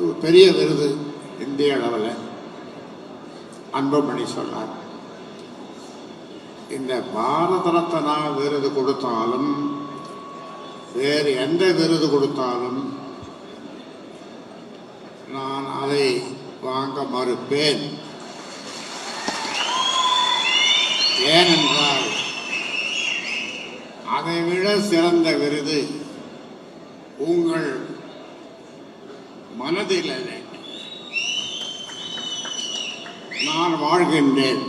ஒரு பெரிய விருது இந்திய அளவில். அன்புமணி சொன்னார். இந்த பாரத ரத்னா விருது கொடுத்தாலும் வேறு எந்த விருது கொடுத்தாலும் நான் அதை வாங்க மறுப்பேன். ஏனென்றால் அதைவிட சிறந்த விருது உங்கள் மனதில் நான் வாழ்கின்றேன்.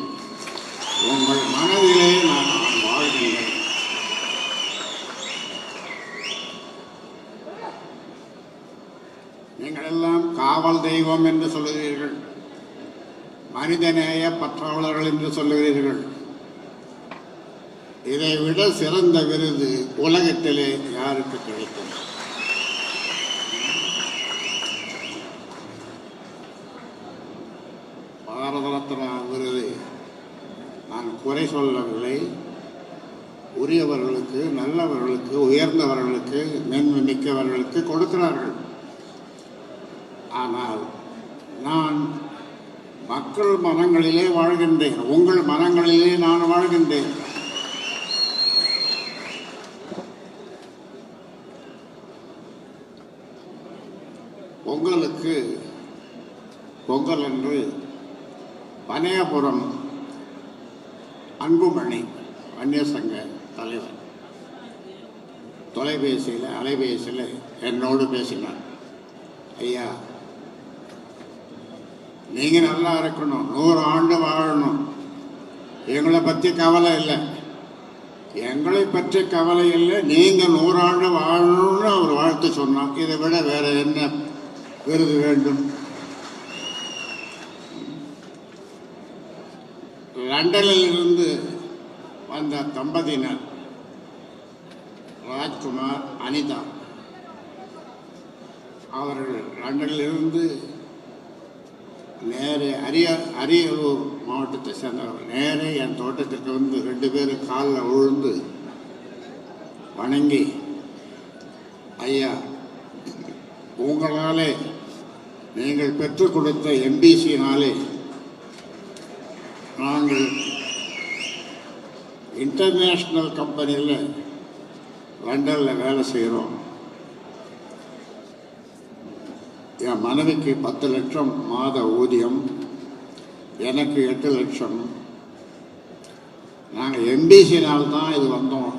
உங்கள் மனதிலே நான் வாழ்கின்றேன். நீங்கள் எல்லாம் காவல் தெய்வம் என்று சொல்லுகிறீர்கள். மனிதநேய பற்றாளர்கள் என்று சொல்லுகிறீர்கள். இதை விட சிறந்த விருது உலகத்திலே யாருக்கு கிடைக்கும்? பாரதரத்னா விருது நான் குறை சொல்லவில்லை. உரியவர்களுக்கு நல்லவர்களுக்கு உயர்ந்தவர்களுக்கு மேன்மை மிக்கவர்களுக்கு கொடுக்கிறார்கள். ஆனால் நான் மக்கள் மனங்களிலே வாழ்கின்றேன். உங்கள் மனங்களிலே நான் வாழ்கின்றேன். பொங்கலுக்கு பொங்கல் என்று பனையபுரம் அன்புமணி வன்னியசங்க தலைவர். தொலைபேசியில் அலைபேசியில் என்னோடு பேசினார். ஐயா நீங்கள் நல்லா இருக்கணும் நூறு ஆண்டு வாழணும். எங்களை பற்றி கவலை இல்லை. எங்களை பற்றி கவலை இல்லை. நீங்கள் நூறாண்டு வாழணும்னு அவர் வாழ்த்து சொன்னார். இதை விட வேற என்ன விருது வேண்டும்? லண்டனில் இருந்து வந்த தம்பதியினர் ராஜ்குமார் அனிதா. அவர்கள் லண்டனிலிருந்து நேரே அரிய அரியலூர் மாவட்டத்தை சேர்ந்தவர் நேரே என் தோட்டத்திற்கு வந்து ரெண்டு பேரும் காலில் விழுந்து வணங்கி ஐயா உங்களாலே நீங்கள் பெற்றுக் கொடுத்த எம்பிசினாலே நாங்கள் இன்டர்நேஷ்னல் கம்பெனியில் லண்டனில் வேலை செய்கிறோம் என் மனைவிக்கு பத்து லட்சம் மாத ஊதியம் எனக்கு எட்டு லட்சம். நாங்கள் எம்பிசினால் தான் இது வந்தோம்.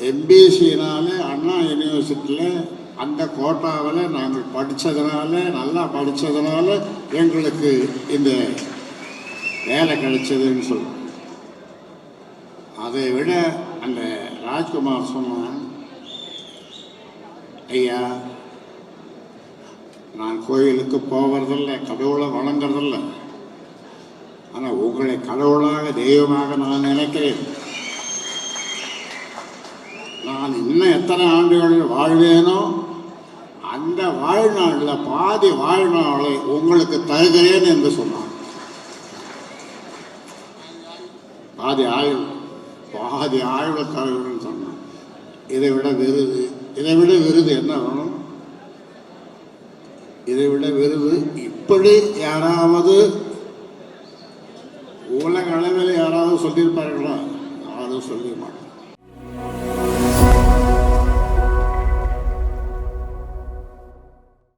எம்பிசினால அண்ணா யூனிவர்சிட்டியில் அந்த கோட்டாவில் நாங்கள் படித்ததுனால நல்லா படித்ததுனால எங்களுக்கு இந்த வேலை கிடைச்சதுன்னு சொல்லுவோம் அதை விட அந்த ராஜ்குமார் சொன்னான் ஐயா நான் கோயிலுக்கு போவதில்லை கடவுளை வணங்குறதில்ல. ஆனால் உங்களை கடவுளாக தெய்வமாக நான் நினைக்கிறேன். நான் இன்னும் எத்தனை ஆண்டுகளில் வாழ்வேனோ அந்த வாழ்நாளில் பாதி வாழ்நாளை உங்களுக்கு தருகிறேன் என்று சொன்னான். பாதி ஆயுள் பாதி ஆயுளை சொன்னான் இதை விட விருது இதை விட விருது என்ன வேணும்? இதை விட விருது இப்படி யாராவது உலக அளவில் யாராவது சொல்லியிருப்பார்களா? யாரும் சொல்லிய